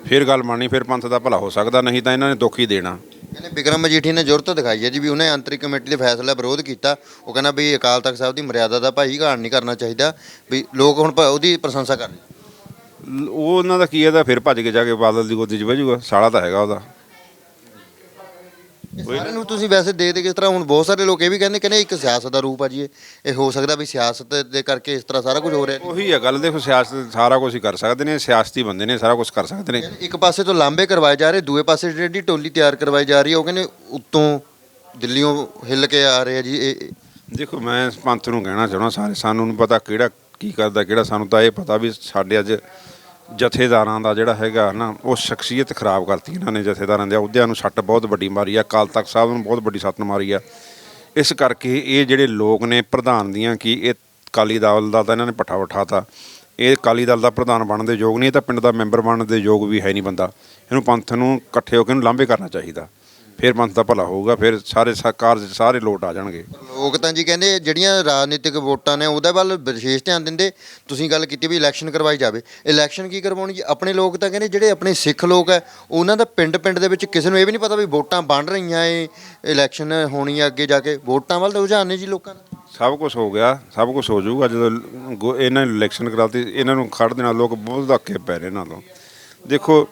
ਫਿਰ ਗੱਲ ਮੰਨਣੀ ਫਿਰ ਪੰਥ ਦਾ ਭਲਾ ਹੋ ਸਕਦਾ ਨਹੀਂ ਤਾਂ ਇਹਨਾਂ ਨੇ ਦੁੱਖ ਹੀ ਦੇਣਾ। ਕਹਿੰਦੇ ਬਿਕਰਮ ਮਜੀਠੀ ਨੇ ਜ਼ਰੂਰਤ ਦਿਖਾਈ ਹੈ ਜੀ ਵੀ ਉਹਨੇ ਅੰਤਰਿਕ ਕਮੇਟੀ ਦੇ ਫੈਸਲਾ ਵਿਰੋਧ ਕੀਤਾ। ਉਹ ਕਹਿੰਦਾ ਵੀ ਅਕਾਲ ਤਖਤ ਸਾਹਿਬ ਦੀ ਮਰਿਆਦਾ ਦਾ ਭਾਈ ਘਾਣ ਨਹੀਂ ਕਰਨਾ ਚਾਹੀਦਾ ਵੀ ਲੋਕ ਹੁਣ ਭ- ਉਹਦੀ ਪ੍ਰਸ਼ੰਸਾ ਕਰ ਰਹੇ ਉਹ ਉਹਨਾਂ ਦਾ ਕੀ ਹੈ ਤਾਂ ਫਿਰ ਭੱਜ ਕੇ ਜਾ ਕੇ ਬਾਦਲ ਦੀ ਗੋਦੀ 'ਚ ਬਹਿ ਜਾਊਗਾ ਸਾਲਾ ਤਾਂ ਹੈਗਾ ਉਹਦਾ। ਸਾਰਿਆਂ ਨੂੰ ਤੁਸੀਂ ਵੈਸੇ ਦੇ ਦੇ ਕਿਸ ਤਰ੍ਹਾਂ ਹੁਣ ਬਹੁਤ ਸਾਰੇ ਲੋਕ ਇਹ ਵੀ ਕਹਿੰਦੇ ਕਹਿੰਦੇ ਇੱਕ ਸਿਆਸਤ ਦਾ ਰੂਪ ਆ ਜੀ ਇਹ। ਇਹ ਹੋ ਸਕਦਾ ਵੀ ਸਿਆਸਤ ਦੇ ਕਰਕੇ ਇਸ ਤਰ੍ਹਾਂ ਸਾਰਾ ਕੁਝ ਹੋ ਰਿਹਾ ਜੀ। ਉਹੀ ਹੈ ਗੱਲ ਦੇਖੋ ਸਿਆਸਤ ਸਾਰਾ ਕੁਝ ਹੀ ਕਰ ਸਕਦੇ ਨੇ ਸਿਆਸਤੀ ਬੰਦੇ ਨੇ ਸਾਰਾ ਕੁਝ ਕਰ ਸਕਦੇ ਨੇ। ਇੱਕ ਪਾਸੇ ਤੋਂ ਲਾਂਬੇ ਕਰਵਾਏ ਜਾ ਰਹੇ ਦੂਏ ਪਾਸੇ ਜਿਹੜੀ ਟੋਲੀ ਤਿਆਰ ਕਰਵਾਈ ਜਾ ਰਹੀ ਹੈ ਉਹ ਕਹਿੰਦੇ ਉੱਤੋਂ ਦਿੱਲੀੋਂ ਹਿੱਲ ਕੇ ਆ ਰਹੇ ਆ ਜੀ ਇਹ ਦੇਖੋ ਮੈਂ ਪੰਥ ਨੂੰ ਕਹਿਣਾ ਚਾਹਣਾ ਸਾਰੇ ਸਾਨੂੰ ਪਤਾ ਕਿਹੜਾ ਕੀ ਕਰਦਾ ਕਿਹੜਾ ਸਾਨੂੰ ਤਾਂ ਇਹ ਪਤਾ ਵੀ ਸਾਡੇ ਅੱਜ ਜਥੇਦਾਰਾਂ ਦਾ ਜਿਹੜਾ ਹੈਗਾ ਨਾ, ਉਹ ਸ਼ਖਸੀਅਤ ਖਰਾਬ ਕਰਤੀ ਇਹਨਾਂ ਨੇ ਜਥੇਦਾਰਾਂ ਦੇ। ਅਹੁਦਿਆਂ ਨੂੰ ਸੱਟ ਬਹੁਤ ਵੱਡੀ ਮਾਰੀ ਆ। ਅਕਾਲ ਤਖਤ ਸਾਹਿਬ ਨੂੰ ਬਹੁਤ ਵੱਡੀ ਸੱਟ ਮਾਰੀ ਆ। ਇਸ ਕਰਕੇ ਇਹ ਜਿਹੜੇ ਲੋਕ ਨੇ ਪ੍ਰਧਾਨ ਦੀਆਂ ਕਿ ਇਹ ਅਕਾਲੀ ਦਲ ਦਾ ਤਾਂ ਇਹਨਾਂ ਨੇ ਪੱਠਾ ਉਠਾਤਾ ਇਹ ਅਕਾਲੀ ਦਲ ਦਾ ਪ੍ਰਧਾਨ ਬਣਨ ਦੇ ਯੋਗ ਨਹੀਂ, ਇਹ ਤਾਂ ਪਿੰਡ ਦਾ ਮੈਂਬਰ ਬਣਨ ਦੇ ਯੋਗ ਵੀ ਹੈ ਨਹੀਂ ਬੰਦਾ। ਇਹਨੂੰ ਪੰਥ ਨੂੰ ਇਕੱਠੇ ਹੋ ਕੇ ਇਹਨੂੰ ਲਾਂਭੇ ਕਰਨਾ ਚਾਹੀਦਾ। ਫਿਰ ਪੰਥ ਦਾ ਭਲਾ ਹੋਊਗਾ ਫਿਰ ਸਾਰੇ ਸਰਕਾਰ ਸਾਰੇ ਲੋਟ ਆ ਜਾਣਗੇ। ਲੋਕ ਤਾਂ ਜੀ ਕਹਿੰਦੇ ਜਿਹੜੀਆਂ ਰਾਜਨੀਤਿਕ ਵੋਟਾਂ ਨੇ ਉਹਦੇ ਵੱਲ ਵਿਸ਼ੇਸ਼ ਧਿਆਨ ਦਿੰਦੇ। ਤੁਸੀਂ ਗੱਲ ਕੀਤੀ ਵੀ ਇਲੈਕਸ਼ਨ ਕਰਵਾਈ ਜਾਵੇ। ਇਲੈਕਸ਼ਨ ਕੀ ਕਰਵਾਉਣੀ ਜੀ? ਆਪਣੇ ਲੋਕ ਤਾਂ ਕਹਿੰਦੇ ਜਿਹੜੇ ਆਪਣੇ ਸਿੱਖ ਲੋਕ ਹੈ ਉਹਨਾਂ ਦਾ ਪਿੰਡ ਪਿੰਡ ਦੇ ਵਿੱਚ ਕਿਸੇ ਨੂੰ ਇਹ ਵੀ ਨਹੀਂ ਪਤਾ ਵੀ ਵੋਟਾਂ ਬਣ ਰਹੀਆਂ ਏ ਇਲੈਕਸ਼ਨ ਹੋਣੀ ਹੈ ਅੱਗੇ ਜਾ ਕੇ। ਵੋਟਾਂ ਵੱਲ ਤਾਂ ਰੁਝਾਨ ਨੇ ਜੀ ਲੋਕਾਂ ਦਾ। ਸਭ ਕੁਝ ਹੋ ਗਿਆ ਸਭ ਕੁਝ ਹੋ ਜਾਊਗਾ। ਜਦੋਂ ਗੋ- ਇਹਨਾਂ ਨੇ ਇਲੈਕਸ਼ਨ ਕਰਾਤੀ ਇਹਨਾਂ ਨੂੰ ਖੜ ਦੇਣਾ ਲੋਕ ਬਹੁਤ ਧੱਕੇ ਪੈ ਰਹੇ ਇਹਨਾਂ ਤੋਂ ਦੇਖੋ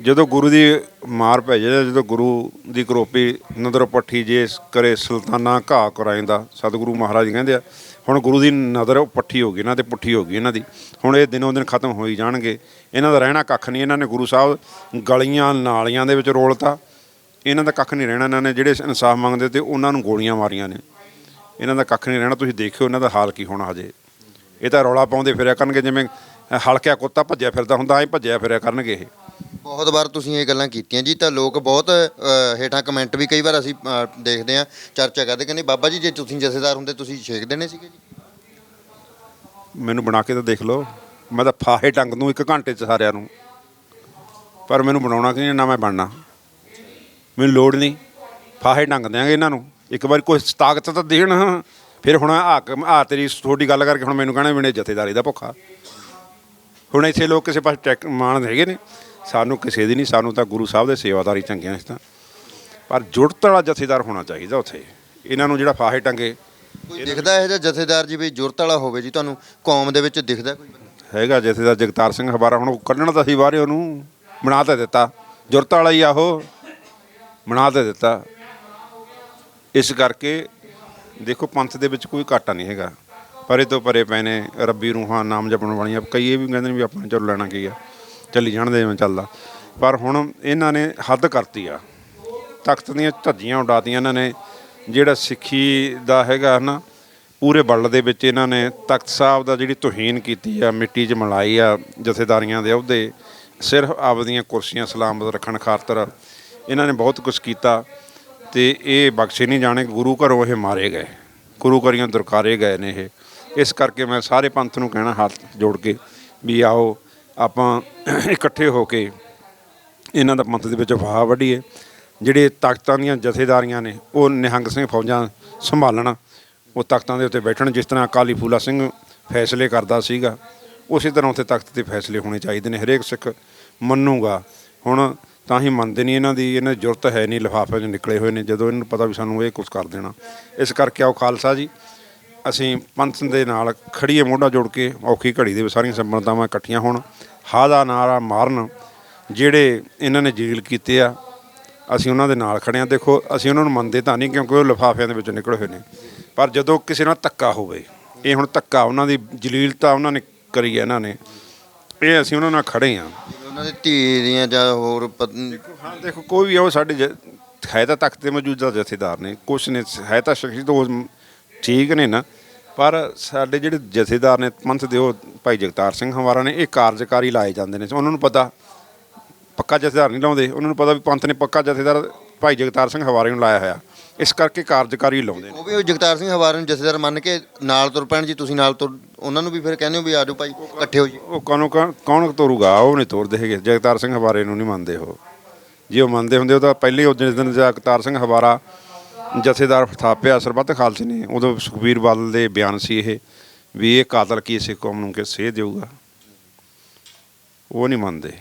ਜਦੋਂ ਗੁਰੂ ਦੀ ਮਾਰ ਪੈ ਜਾਏ, ਜਦੋਂ ਗੁਰੂ ਦੀ ਕਰੋਪੀ ਨਦਰ ਪੱਠੀ ਜੇ ਕਰੇ ਸੁਲਤਾਨਾ ਘਾਹ ਕਰਾਇੰਦਾ ਸਤਿਗੁਰੂ ਮਹਾਰਾਜ ਕਹਿੰਦੇ ਆ, ਹੁਣ ਗੁਰੂ ਦੀ ਨਜ਼ਰ ਪੱਠੀ ਹੋ ਗਈ, ਇਹਨਾਂ ਤੇ ਪੁੱਠੀ ਹੋ ਗਈ, ਇਹਨਾਂ ਦੀ। ਹੁਣ ਇਹ ਦਿਨੋਂ ਦਿਨ ਖਤਮ ਹੋਈ ਜਾਣਗੇ। ਇਹਨਾਂ ਦਾ ਰਹਿਣਾ ਕੱਖ ਨਹੀਂ, ਇਹਨਾਂ ਨੇ ਗੁਰੂ ਸਾਹਿਬ ਗਲੀਆਂ ਨਾਲੀਆਂ ਦੇ ਵਿੱਚ ਰੋਲਤਾ। ਇਹਨਾਂ ਦਾ ਕੱਖ ਨਹੀਂ ਰਹਿਣਾ, ਇਹਨਾਂ ਨੇ ਜਿਹੜੇ ਇਨਸਾਫ ਮੰਗਦੇ ਤੇ ਉਹਨਾਂ ਨੂੰ ਗੋਲੀਆਂ ਮਾਰੀਆਂ ਨੇ। ਇਹਨਾਂ ਦਾ ਕੱਖ ਨਹੀਂ ਰਹਿਣਾ, ਤੁਸੀਂ ਦੇਖਿਓ ਇਹਨਾਂ ਦਾ ਹਾਲ ਕੀ ਹੋਣਾ ਹਜੇ। ਇਹ ਤਾਂ ਰੌਲਾ ਪਾਉਂਦੇ ਫਿਰਿਆ ਕਰਨਗੇ, ਜਿਵੇਂ ਹਲਕਿਆ ਕੁੱਤਾ ਭੱਜਿਆ ਫਿਰਦਾ ਹੁੰਦਾ, ਐ ਭੱਜਿਆ ਫਿਰਿਆ ਕਰਨਗੇ ਇਹ। ਬਹੁਤ ਵਾਰ ਤੁਸੀਂ ਇਹ ਗੱਲਾਂ ਕੀਤੀਆਂ ਜੀ ਤਾਂ ਲੋਕ ਬਹੁਤ ਅ, ਹੇਠਾਂ ਕਮੈਂਟ ਵੀ ਕਈ ਵਾਰ ਅਸੀਂ ਅ, ਦੇਖਦੇ ਹਾਂ ਚਰਚਾ ਕਰਦੇ ਕਹਿੰਦੇ ਬਾਬਾ ਜੀ ਜੇ ਤੁਸੀਂ ਜਥੇਦਾਰ ਹੁੰਦੇ ਤੁਸੀਂ ਛੇਕ ਦੇਣੇ ਸੀਗੇ ਜੀ। ਮੈਨੂੰ ਬਣਾ ਕੇ ਤਾਂ ਦੇਖ ਲਓ ਮੈਂ ਤਾਂ ਫਾਹੇ ਟੰਗ ਦੂੰ ਇੱਕ ਘੰਟੇ ਚ ਸਾਰਿਆਂ ਨੂੰ। ਪਰ ਮੈਨੂੰ ਬਣਾਉਣਾ ਕਿ ਨਹੀਂ ਨਾ ਮੈਂ ਬਣਨਾ। ਮੈਨੂੰ ਲੋੜ ਨਹੀਂ ਫਾਹੇ ਟੰਗ ਦਿਆਂਗੇ ਇਹਨਾਂ ਨੂੰ। ਇੱਕ ਵਾਰੀ ਕੋਈ ਤਾਕਤ ਤਾਂ ਦੇਣ ਫਿਰ ਹੁਣ ਆ ਆ ਤੇਰੀ ਤੁਹਾਡੀ ਗੱਲ ਕਰਕੇ ਹੁਣ ਮੈਨੂੰ ਕਹਿਣਾ ਵੀ ਜਥੇਦਾਰੀ ਦਾ ਭੁੱਖਾ। ਹੁਣ ਇੱਥੇ ਲੋਕ ਕਿਸੇ ਪਾਸੇ ਟੈਕ ਮਾਣ ਹੈਗੇ ਨੇ। ਸਾਨੂੰ ਕਿਸੇ ਦੀ ਨਹੀਂ ਸਾਨੂੰ ਤਾਂ ਗੁਰੂ ਸਾਹਿਬ ਦੇ ਸੇਵਾਦਾਰੀ ਚੰਗੇ ਇਸ ਤਾਂ। ਪਰ ਜੁੜਤ ਵਾਲਾ ਜਥੇਦਾਰ ਹੋਣਾ ਚਾਹੀਦਾ ਉੱਥੇ। ਇਹਨਾਂ ਨੂੰ ਜਿਹੜਾ ਫਾਹੇ ਟੰਗੇ ਕੋਈ ਦਿਖਦਾ ਇਹ ਜਿਹਾ ਜਥੇਦਾਰ ਜੀ ਵੀ ਜੁਰਤ ਵਾਲਾ ਹੋਵੇ ਜੀ? ਤੁਹਾਨੂੰ ਕੌਮ ਦੇ ਵਿੱਚ ਦਿਖਦਾ ਕੋਈ ਬੰਦਾ? ਹੈਗਾ ਜਥੇਦਾਰ ਜਗਤਾਰ ਸਿੰਘ ਹਵਾਰਾ ਹੁਣ ਉਹ ਕੱਢਣ ਤਾਂ ਸੀ ਬਾਹਰੇ ਉਹਨੂੰ ਬਣਾ ਤਾਂ ਦਿੱਤਾ। ਜੁਰਤ ਵਾਲਾ ਹੀ ਆ ਉਹ ਬਣਾ ਤਾਂ ਦਿੱਤਾ। ਇਸ ਕਰਕੇ ਦੇਖੋ ਪੰਥ ਦੇ ਵਿੱਚ ਕੋਈ ਘਾਟਾ ਨਹੀਂ ਹੈਗਾ। ਪਰੇ ਤੋਂ ਪਰੇ ਪਏ ਨੇ ਰੱਬੀ ਰੂਹਾਂ ਨਾਮ ਜਪਣ ਵਾਲੀਆਂ ਕਈ ਇਹ ਵੀ ਕਹਿੰਦੇ ਨੇ ਵੀ ਆਪਣੇ ਚਲੋ ਲੈਣਾ ਕੀ ਆ। ਚੱਲੀ ਜਾਣ ਦੇ ਜਿਵੇਂ ਚੱਲਦਾ। ਪਰ ਹੁਣ ਇਹਨਾਂ ਨੇ ਹੱਦ ਕਰਤੀ ਆ। ਤਖਤ ਦੀਆਂ ਧੱਜੀਆਂ ਉਡਾਤੀਆਂ ਇਹਨਾਂ ਨੇ। ਜਿਹੜਾ ਸਿੱਖੀ ਦਾ ਹੈਗਾ ਨਾ ਪੂਰੇ ਵਰਲਡ ਦੇ ਵਿੱਚ ਇਹਨਾਂ ਨੇ ਤਖਤ ਸਾਹਿਬ ਦਾ ਜਿਹੜੀ ਤੋਹੀਨ ਕੀਤੀ ਆ, ਮਿੱਟੀ 'ਚ ਮਲਾਈ ਆ, ਜਥੇਦਾਰੀਆਂ ਦੇ ਅਹੁਦੇ, ਸਿਰਫ ਆਪਦੀਆਂ ਕੁਰਸੀਆਂ ਸਲਾਮਤ ਰੱਖਣ ਖਾਤਰ ਇਹਨਾਂ ਨੇ ਬਹੁਤ ਕੁਝ ਕੀਤਾ। ਤੇ ਇਹ ਬਖਸ਼ੇ ਨਹੀਂ ਜਾਣੇ, ਗੁਰੂ ਘਰੋਂ ਇਹ ਮਾਰੇ ਗਏ। ਗੁਰੂ ਘਰੀਆਂ ਦੁਰਕਾਰੇ ਗਏ ਨੇ ਇਹ। ਇਸ ਕਰਕੇ ਮੈਂ ਸਾਰੇ ਪੰਥ ਨੂੰ ਕਹਿਣਾ, ਹੱਥ ਜੋੜ ਕੇ ਵੀ ਆਓ ਆਪਾਂ ਇਕੱਠੇ ਹੋ ਕੇ ਇਹਨਾਂ ਦਾ ਪੰਥ ਦੇ ਵਿੱਚ ਵਾਹ ਵੱਢੀਏ, ਜਿਹੜੇ ਤਾਕਤਾਂ ਦੀਆਂ ਜਥੇਦਾਰੀਆਂ ਨੇ, ਉਹ ਨਿਹੰਗ ਸਿੰਘ ਫੌਜਾਂ ਸੰਭਾਲਣ, ਉਹ ਤਖਤਾਂ ਦੇ ਉੱਤੇ ਬੈਠਣ, ਜਿਸ ਤਰ੍ਹਾਂ ਅਕਾਲੀ ਫੂਲਾ ਸਿੰਘ ਫੈਸਲੇ ਕਰਦਾ ਸੀਗਾ, ਉਸੇ ਤਰ੍ਹਾਂ ਉੱਥੇ ਤਖਤ ਤੇ ਫੈਸਲੇ ਹੋਣੇ ਚਾਹੀਦੇ ਨੇ, ਹਰੇਕ ਸਿੱਖ ਮੰਨੂਗਾ। ਹੁਣ ਤਾਂ ਹੀ ਮੰਨਦੇ ਨਹੀਂ ਇਹਨਾਂ ਦੀ ਇਹਨਾਂ ਦੀ ਜ਼ਰੂਰਤ ਹੈ ਨਹੀਂ, ਲਿਫਾਫੇ 'ਚ ਨਿਕਲੇ ਹੋਏ ਨੇ, ਜਦੋਂ ਇਹਨਾਂ ਨੂੰ ਪਤਾ ਵੀ ਸਾਨੂੰ ਇਹ ਕੁਝ ਕਰ ਦੇਣਾ। ਇਸ ਕਰਕੇ ਆਓ ਖਾਲਸਾ ਜੀ ਅਸੀਂ ਪੰਥ ਦੇ ਨਾਲ ਖੜੀਏ ਮੋਢਾ ਜੋੜ ਕੇ ਔਖੀ ਘੜੀ ਦੇ ਵਿੱਚ ਸਾਰੀਆਂ ਸੰਬੰਧਾਵਾਂ ਇਕੱਠੀਆਂ ਹੋਣ ਹਾਂ ਦਾ ਨਾਰਾ ਮਾਰਨ ਜਿਹੜੇ ਇਹਨਾਂ ਨੇ ਜੀਲ ਕੀਤੇ ਆ ਅਸੀਂ ਉਹਨਾਂ ਦੇ ਨਾਲ ਖੜੇ ਆ ਦੇਖੋ ਅਸੀਂ ਉਹਨਾਂ ਨੂੰ ਮੰਨਦੇ ਤਾਂ ਨਹੀਂ ਕਿਉਂਕਿ ਉਹ ਲਿਫਾਫਿਆਂ ਦੇ ਵਿੱਚੋਂ ਨਿਕਲੇ ਹੋਏ ਨੇ। ਪਰ ਜਦੋਂ ਕਿਸੇ ਨਾਲ ਧੱਕਾ ਹੋਵੇ ਇਹ ਹੁਣ ਧੱਕਾ ਉਹਨਾਂ ਦੀ ਜਲੀਲਤਾ ਉਹਨਾਂ ਨੇ ਕਰੀ ਹੈ ਇਹਨਾਂ ਨੇ ਇਹ ਅਸੀਂ ਉਹਨਾਂ ਨਾਲ ਖੜੇ ਆ ਉਹਨਾਂ ਦੀ ਧੀ ਦੀਆਂ ਜਾਂ ਹੋਰ ਪਤਨੀ ਹਾਂ ਦੇਖੋ ਕੋਈ ਵੀ ਆ ਉਹ ਸਾਡੇ ਹੈ ਤਾਂ ਤਖਤ ਤੇ ਮੌਜੂਦਾ ਜਥੇਦਾਰ ਨੇ ਕੁਛ ਨੇ ਹੈ ਤਾਂ ਸ਼ਖਸੀ ਤੋਂ ਠੀਕ ਨੇ ਨਾ। ਪਰ ਸਾਡੇ ਜਿਹੜੇ ਜਥੇਦਾਰ ਨੇ ਪੰਥ ਦੇ ਉਹ ਭਾਈ ਜਗਤਾਰ ਸਿੰਘ ਹਮਾਰਾ ਨੇ ਇਹ ਕਾਰਜਕਾਰੀ ਲਾਏ ਜਾਂਦੇ ਨੇ। ਉਹਨਾਂ ਨੂੰ ਪਤਾ ਪੱਕਾ ਜਥੇਦਾਰ ਨਹੀਂ ਲਾਉਂਦੇ। ਉਹਨਾਂ ਨੂੰ ਪਤਾ ਵੀ ਪੰਥ ਨੇ ਪੱਕਾ ਜਥੇਦਾਰ ਭਾਈ ਜਗਤਾਰ ਸਿੰਘ ਹਵਾਰੇ ਨੂੰ ਲਾਇਆ ਹੋਇਆ। ਇਸ ਕਰਕੇ ਕਾਰਜਕਾਰੀ ਲਾਉਂਦੇ ਨੇ। ਉਹ ਵੀ ਉਹ ਜਗਤਾਰ ਸਿੰਘ ਹਵਾਰੇ ਨੂੰ ਜਥੇਦਾਰ ਮੰਨ ਕੇ ਨਾਲ ਤੁਰ ਪੈਣ ਜੀ ਤੁਸੀਂ ਨਾਲ ਤੁਰ ਉਹਨਾਂ ਨੂੰ ਵੀ ਫਿਰ ਕਹਿੰਦੇ ਹੋ ਵੀ ਆਜੋ ਭਾਈ ਇਕੱਠੇ ਹੋ ਜੀ। ਉਹ ਕਾਨੂੰ ਕੌਣ ਤੋਰੂਗਾ? ਉਹ ਨਹੀਂ ਤੋਰਦੇ ਹੈਗੇ। ਜਗਤਾਰ ਸਿੰਘ ਹਵਾਰੇ ਨੂੰ ਨਹੀਂ ਮੰਨਦੇ ਉਹ। ਜੇ ਉਹ ਮੰਨਦੇ ਹੁੰਦੇ ਉਹ ਤਾਂ ਪਹਿਲੇ ਉਸ ਦਿਨ ਜਗਤਾਰ ਸਿੰਘ ਹਵਾਰਾ ਜਥੇਦਾਰ ਥਾਪਿਆ ਸਰਬੱਤ ਖਾਲਸੇ ਨੇ। ਉਦੋਂ ਸੁਖਬੀਰ ਬਾਦਲ ਦੇ ਬਿਆਨ ਸੀ ਇਹ ਵੀ ਇਹ ਕਾਤਲ ਕੀ ਸਿੱਖ ਕੌਮ ਨੂੰ ਕਿ ਸੇਧ ਦੇਊਗਾ। ਉਹ ਨਹੀਂ ਮੰਨਦੇ।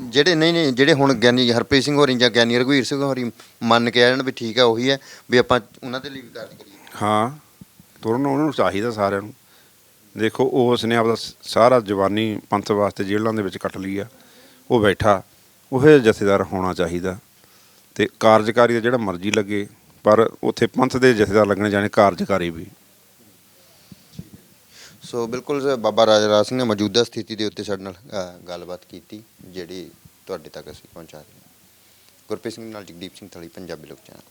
ਜਿਹੜੇ ਨਹੀਂ ਨਹੀਂ ਜਿਹੜੇ ਹੁਣ ਗਿਆਨੀ ਹਰਪ੍ਰੀਤ ਸਿੰਘ ਹੋਰੀ ਜਾਂ ਗਿਆਨੀ ਰਘਵੀਰ ਸਿੰਘ ਹੋਰੀ ਮੰਨ ਕੇ ਆ ਜਾਣ ਵੀ ਠੀਕ ਹੈ ਉਹੀ ਹੈ ਵੀ ਆਪਾਂ ਉਹਨਾਂ ਦੇ ਲਈ ਵੀ ਕਾਰਜ ਕਰੀਏ। ਹਾਂ ਤੁਰਨ ਉਹਨਾਂ ਨੂੰ ਚਾਹੀਦਾ ਸਾਰਿਆਂ ਨੂੰ। ਦੇਖੋ ਉਸ ਨੇ ਆਪਦਾ ਸ- ਸਾਰਾ ਜਵਾਨੀ ਪੰਥ ਵਾਸਤੇ ਜੇਲ੍ਹਾਂ ਦੇ ਵਿੱਚ ਕੱਟ ਲਈ ਆ। ਉਹ ਬੈਠਾ ਉਹ ਜਥੇਦਾਰ ਹੋਣਾ ਚਾਹੀਦਾ। ਤੇ ਕਾਰਜਕਾਰੀ ਦਾ ਜਿਹੜਾ ਮਰਜ਼ੀ ਲੱਗੇ ਪਰ ਉੱਥੇ ਪੰਥ ਦੇ ਜਥੇਦਾਰ ਲੱਗਣੇ ਜਾਣੇ ਕਾਰਜਕਾਰੀ ਵੀ। ਸੋ ਬਿਲਕੁਲ ਬਾਬਾ ਰਾਜਾ ਰਾਜ ਸਿੰਘ ਨੇ ਮੌਜੂਦਾ ਸਥਿਤੀ ਦੇ ਉੱਤੇ ਸਾਡੇ ਨਾਲ ਅ, ਗੱਲਬਾਤ ਕੀਤੀ ਜਿਹੜੀ ਤੁਹਾਡੇ ਤੱਕ ਅਸੀਂ ਪਹੁੰਚਾ ਰਹੇ ਹਾਂ। ਗੁਰਪ੍ਰੀਤ ਸਿੰਘ ਨਾਲ ਜਗਦੀਪ ਸਿੰਘ ਥਲੀ ਪੰਜਾਬੀ ਲੋਕ ਚੈਨਲ।